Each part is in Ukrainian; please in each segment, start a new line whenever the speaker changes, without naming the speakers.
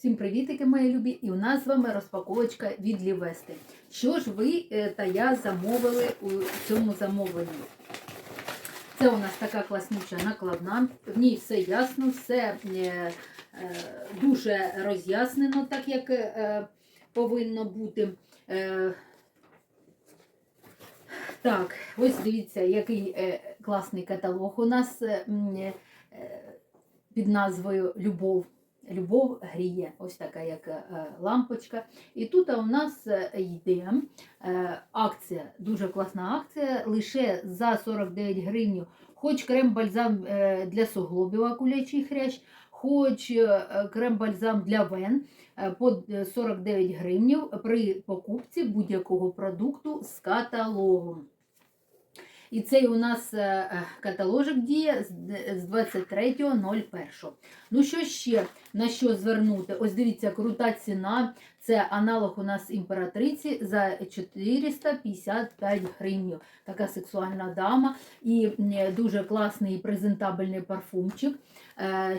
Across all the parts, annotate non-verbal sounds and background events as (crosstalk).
Всім привітики, мої любі! І у нас з вами розпаковочка від Лівести. Що ж ви е, та я замовили у цьому замовленні? Це у нас така класнюча накладна, в ній все ясно, все е, е, дуже роз'яснено, так як повинно бути. Так, ось дивіться, який класний каталог у нас під назвою Любов. Любов гріє, ось така як е, лампочка. І тут у нас е, йде е, акція, дуже класна акція, лише за 49 гривень, хоч крем-бальзам е, для суглобів акулячий хрящ, хоч е, крем-бальзам для вен е, по 49 гривень при покупці будь-якого продукту з каталогом. І цей у нас е, е, каталожик діє з 23.01. Ну що ще на що звернути? Ось дивіться, крута ціна. Це аналог у нас імператриці за 455 гривень. Така сексуальна дама і дуже класний презентабельний парфумчик. Е,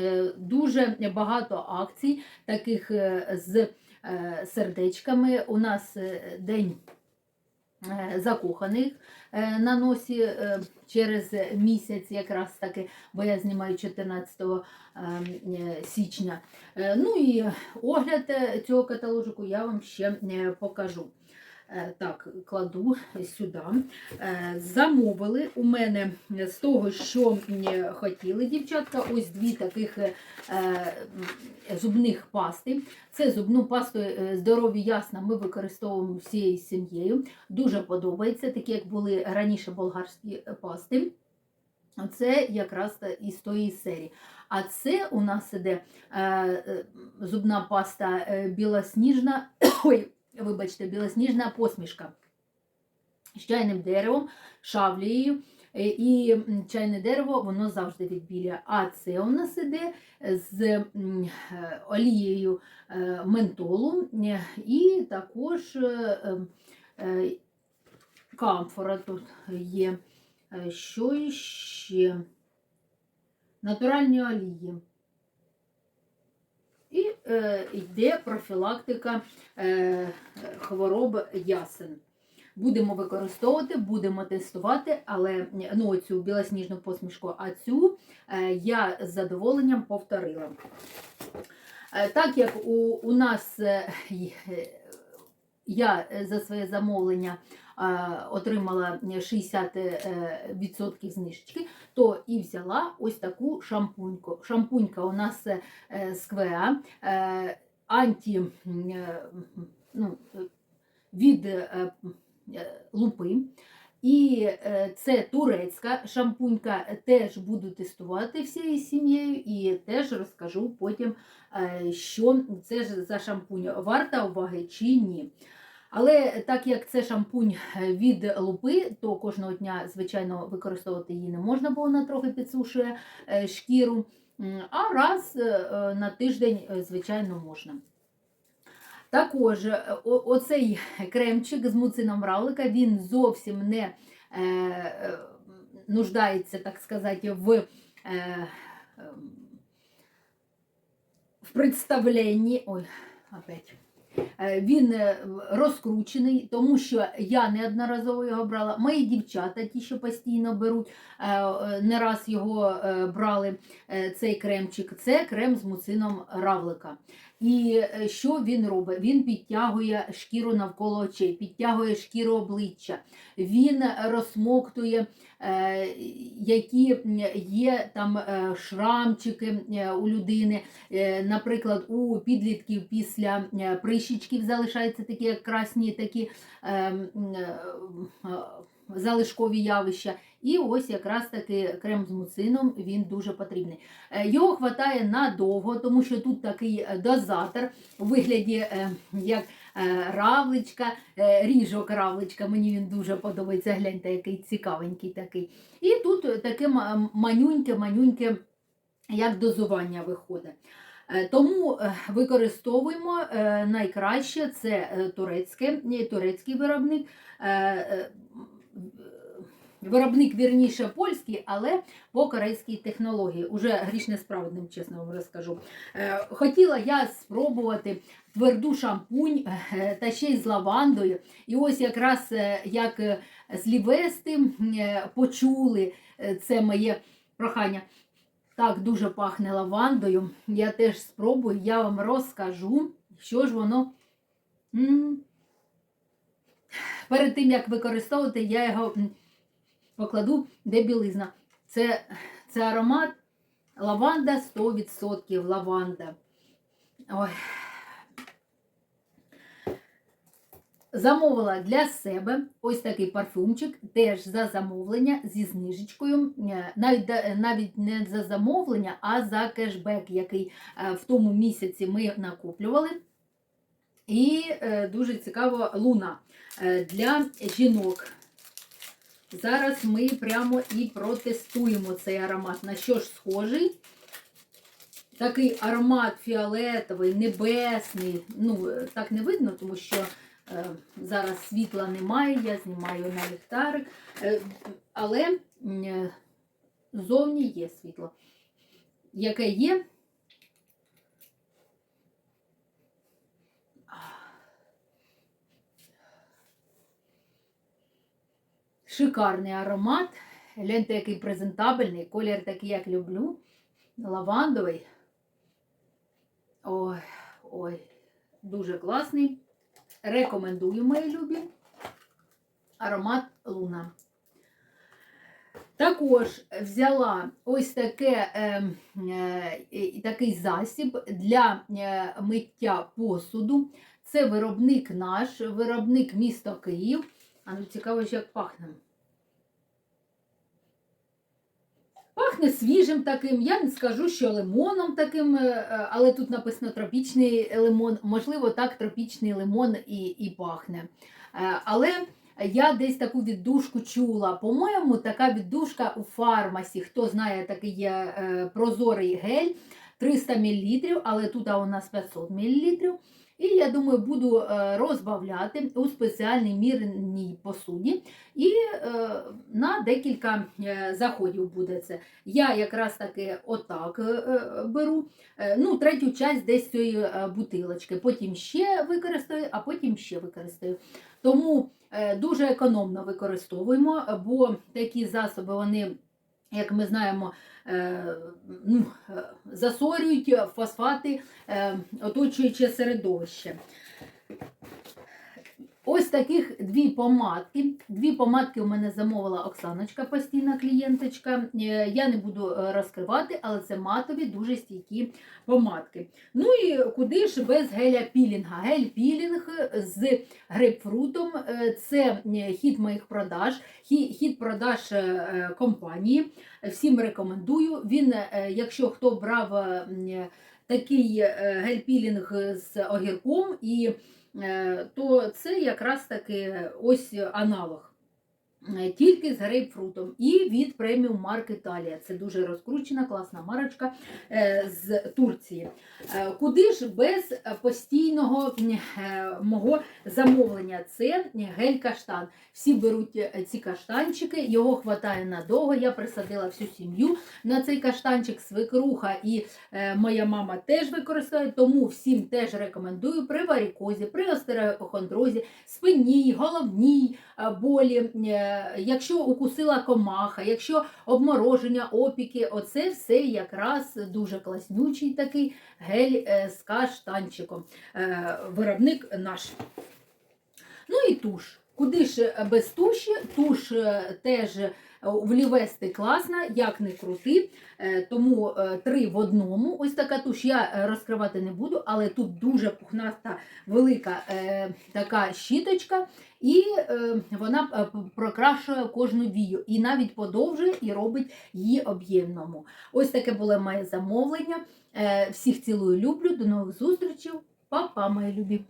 е, Дуже багато акцій, таких е, з е, сердечками. У нас е, день е, закоханих е, на носі е, через місяць, якраз таки, бо я знімаю 14 е, е, січня. Е, Ну і огляд е, цього каталожику я вам ще е, покажу. Е, Так, кладу сюди. Е, Замовили у мене з того, що хотіли дівчатка, ось дві таких е, зубних пасти. Це зубну пасту здорові ясна ми використовуємо всією сім'єю. Дуже подобається, такі як були раніше болгарські пасти. Це якраз із тої серії. А це у нас іде зубна паста білосніжна, (coughs) вибачте, білосніжна посмішка з чайним деревом, шавлією. Е, І чайне дерево воно завжди відбілює. А це у нас іде з е, олією е, ментолу і також е, е, е, камфора тут є. Що іще? Натуральні олії. І е, йде профілактика е, хвороб ясен. Будемо використовувати, будемо тестувати, але ну, цю білосніжну посмішку, а цю е, я з задоволенням повторила. Е, так як у, у нас е, е, я за своє замовлення отримала 60% е, знижечки, то і взяла ось таку шампуньку. Шампунька у нас е, е, з е, е, ну, е, від е, е, лупи. І е, це турецька шампунька, теж буду тестувати всією сім'єю і теж розкажу потім, е, що це за шампунь, варта уваги чи ні. Але так як це шампунь е, від лупи, то кожного дня, звичайно, використовувати її не можна, бо вона трохи підсушує е, шкіру. А раз е, на тиждень, звичайно, можна. Також оцей кремчик з муцином равлика, він зовсім не нуждається, так сказати, в, в представленні. Ой, опять. Е, Він е, розкручений, тому що я неодноразово його брала. Мої дівчата, ті, що постійно беруть, е, не раз його брали, цей кремчик. Це крем з муцином равлика. І е, що він робить? Він підтягує шкіру навколо очей, підтягує шкіру обличчя, він розсмоктує, е, які є там е, шрамчики у людини. Наприклад, у підлітків після прищічків залишаються такі красні такі е, е, е, залишкові явища. І ось якраз таки крем з муцином він дуже потрібний. Е, Його хватає надовго, тому що тут такий е, дозатор у вигляді е, як равличка, ріжок равличка. Мені він дуже подобається. Гляньте, який цікавенький такий. І тут таке ма- манюньке-манюньке, як дозування виходить. Тому використовуємо найкраще це турецьке, турецький виробник. Виробник вірніше польський, але по корейській технології. Уже грішне справедним, чесно вам розкажу. Е, Хотіла я спробувати тверду шампунь е, та ще й з лавандою. І ось якраз е, як з Лівести е, почули це моє прохання. Так дуже пахне лавандою. Я теж спробую, я вам розкажу, що ж воно. Перед тим, як використовувати, я його покладу, де білизна. Це, це аромат лаванда 100% лаванда. Ой. Замовила для себе ось такий парфумчик, теж за замовлення зі знижечкою. Е, Навіть, навіть не за замовлення, а за кешбек, який е, в тому місяці ми накоплювали. І е, дуже цікаво луна е, для жінок. Зараз ми прямо і протестуємо цей аромат. На що ж схожий? Такий аромат фіолетовий, небесний. Ну, е, так не видно, тому що е, зараз світла немає, я знімаю на ліхтарик. Е, але е, зовні є світло. Яке є? Шикарний аромат. Гляньте, який презентабельний, колір такий, як люблю. Лавандовий. Ой, ой, дуже класний. Рекомендую, мої любі. Аромат Луна. Також взяла ось таке, е, е, такий засіб для е, миття посуду. Це виробник наш, виробник місто Київ. А ну цікаво, як пахне. Пахне свіжим таким, я не скажу, що лимоном таким, е, е, але тут написано тропічний лимон. Можливо, так тропічний лимон і, і пахне. Е, Але я десь таку віддушку чула. По-моєму, така віддушка у фармасі. Хто знає, такий є прозорий гель 300 мл, але тут у нас 500 мл. І я думаю, буду е, розбавляти у спеціальній мірній посуді. І е, на декілька е, заходів буде це. Я якраз таки отак е, беру. Ну, третю часть десь цієї бутилочки. Потім ще використаю, а потім ще використаю. Тому дуже економно використовуємо, бо такі засоби вони. Як ми знаємо, е, ну, е, засорюють фосфати е, оточуюче середовище. Ось таких дві помадки. Дві помадки у мене замовила Оксаночка, постійна клієнточка. Е, Я не буду е, розкривати, але це матові, дуже стійкі помадки. Ну і куди ж без геля пілінга? Гель пілінг з грейпфрутом е, це хід моїх продаж, хід продаж компанії. Всім рекомендую. Він, якщо хто брав такий гель-пілінг з огірком, і, то це якраз таки ось аналог. Е, Тільки з грейпфрутом і від преміум марки Італія. Це дуже розкручена, класна марочка е, з Турції. Е, Куди ж без постійного мого замовлення? Це гель каштан. Всі беруть ці каштанчики, його хватає надовго. Я присадила всю сім'ю на цей каштанчик, свекруха і моя мама теж використовує, тому всім теж рекомендую при варікозі, при остерохондрозі, спинній, головній болі, якщо укусила комаха, якщо обмороження, опіки, оце все якраз дуже класнючий такий гель е, з каштанчиком. Е, Виробник наш. Ну і туш. Куди ж без туші? Туш е, теж е, в лівести класна, як не крути. Е, Тому е, три в одному. Ось така туш я е, розкривати не буду, але тут дуже пухнаста велика така щіточка, і вона прокрашує кожну вію, і навіть подовжує і робить її об'ємному. Ось таке було моє замовлення. Всіх цілую, люблю. До нових зустрічей. Па-па, мої любі!